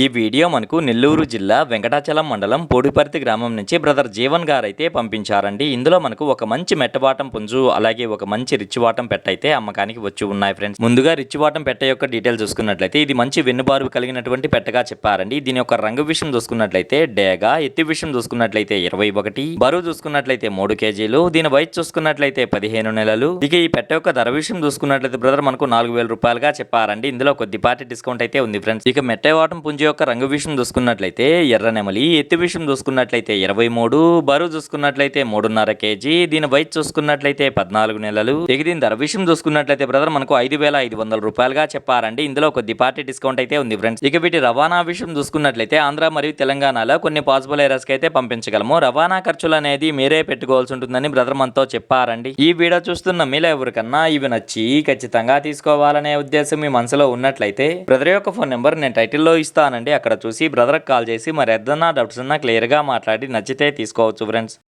ఈ వీడియో మనకు నెల్లూరు జిల్లా వెంకటాచలం మండలం పోడిపర్తి గ్రామం నుంచి బ్రదర్ జీవన్ గారు అయితే పంపించారండి. ఇందులో మనకు ఒక మంచి మెట్టవాటం పుంజు అలాగే ఒక మంచి రిచ్చివాటం పెట్ట అయితే అమ్మకానికి వచ్చి ఉన్నాయి ఫ్రెండ్స్. ముందుగా రిచ్చివాటం పెట్ట యొక్క డీటెయిల్ చూసుకున్నట్లయితే ఇది మంచి వెన్నుబారు కలిగినటువంటి పెట్టగా చెప్పారండి. దీని యొక్క రంగు విషయం చూసుకున్నట్లయితే డేగా ఎత్తి విషయం చూసుకున్నట్లయితే ఇరవై ఒకటి బరువు చూసుకున్నట్లయితే మూడు కేజీలు దీని వయసు చూసుకున్నట్లయితే పదిహేను నెలలు. ఇక ఈ పెట్ట యొక్క ధర విషయం చూసుకున్నట్లయితే బ్రదర్ మనకు నాలుగు వేల రూపాయలుగా చెప్పారండి. ఇందులో కొద్దిపాటి డిస్కౌంట్ అయితే ఉంది ఫ్రెండ్స్. ఇక మెట్టవాటం పుంజు యొక్క రంగు విషయం చూసుకున్నట్లయితే ఎర్ర నెమలి ఎత్తి విషయం చూసుకున్నట్లయితే ఇరవై మూడు బరువు చూసుకున్నట్లయితే మూడున్నర కేజీ దీని వయసు చూసుకున్నట్లయితే పద్నాలుగు నెలలు. ఇక దీని ధర విషయం చూసుకున్నట్లయితే బ్రదర్ మనకు ఐదు వేల ఐదు వందల రూపాయలుగా చెప్పారండి. ఇందులో కొద్దిపాటి డిస్కౌంట్ అయితే ఉంది ఫ్రెండ్స్. ఇక వీటి రవాణా విషయం చూసుకున్నట్లయితే ఆంధ్ర మరియు తెలంగాణలో కొన్ని పాసిబుల్ ఏరియాస్ అయితే పంపించగలము. రవాణా ఖర్చులు అనేది మీరే పెట్టుకోవాల్సి ఉంటుందని బ్రదర్ మనతో చెప్పారండి. ఈ వీడియో చూస్తున్న మీలో ఎవరికన్నా ఇవి నచ్చి ఖచ్చితంగా తీసుకోవాలనే ఉద్దేశం మీ మనసులో ఉన్నట్లయితే బ్రదర్ యొక్క ఫోన్ నెంబర్ నేను టైటిల్లో ఇస్తానండి అక్కడ చూసి బ్రదర్కి కాల్ చేసి మరి ఎద్దన్నా డౌట్స్ ఉన్నా క్లియర్గా మాట్లాడి నచ్చితే తీసుకోవచ్చు ఫ్రెండ్స్.